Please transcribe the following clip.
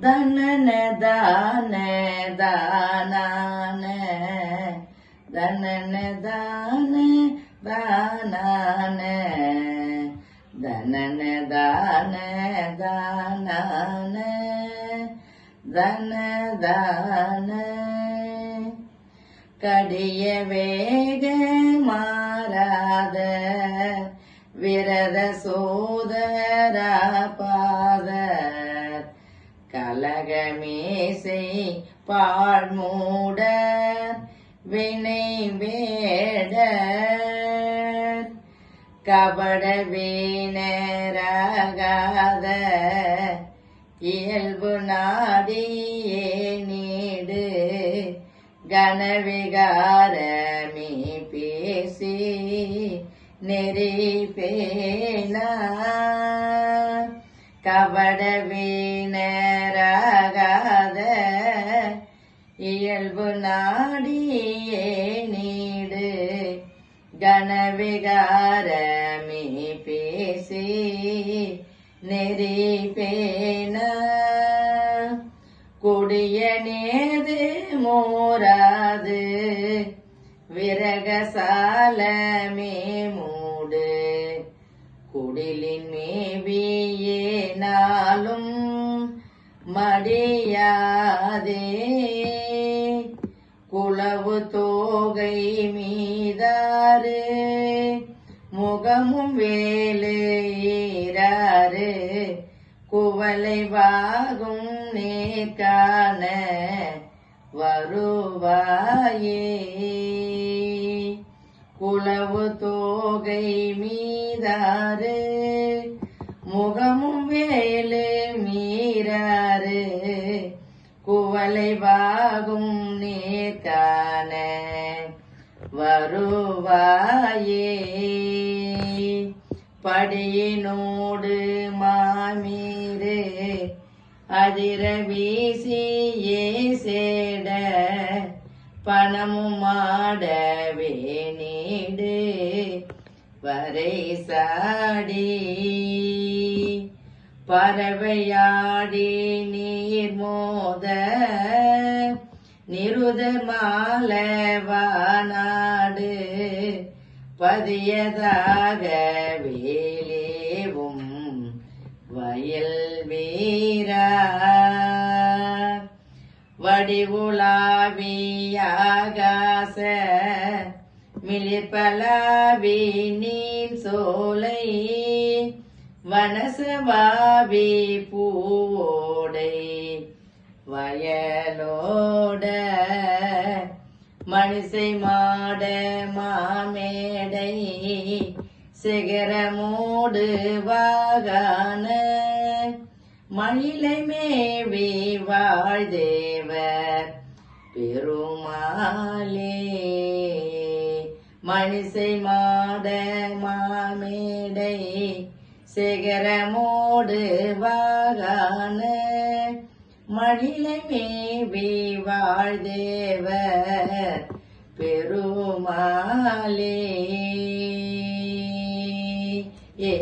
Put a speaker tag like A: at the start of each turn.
A: தனன தான தானான. தனன தான தானான. தனன தான தானான. தன தான. கடிய வேக மாறாத விரத சோதரா பா கலகமேசை பாழ்மூட வினை வேடர். கபட வீணராகாத இயல்பு நாடியே நீடு கனவிகாரமே பேசி நெறி பேனா கபட வீணராகாத இயல்பு நாடியே நீடு. கனவிகாரமே பேசி நெறி பேனா கொடிய நேது மோராது. விரகசாலமே மூடு. குடிலின் மேவியே நாளும் மடியாதே. குளவு தோகை மீதாறு முகமும் வேலு ஈராறு குவலை வாகும் நேர்காண வருவாயே. குளவு தோகை மீதாறு முகமும் வேலு மீறாறு குவலை வாகும் வருவாயே படியினோடு மாமீரு அதிர வீசியே சேட பணமும் ஆடவே நீடு வரை சாடி. பறவையாடி நீர் மோத நிருத மாலவானா பதியதாக வேலேவும் வயல் வீரா. வடிவுலாவியாகாச மிளிப்பலாவி நீர் சோலை. வனசவாவி பூவோடை வயலோட மணிசை மாட மாமேடை சிகரமோடு வாகான. மயிலை மேவி வாழ்தேவர் பெருமாளே. மணிசை மாட மாமேடை சிகரமோடு வாகான. மழிலை மேவி வாழ்தேவர் பெருமாளே. ஏ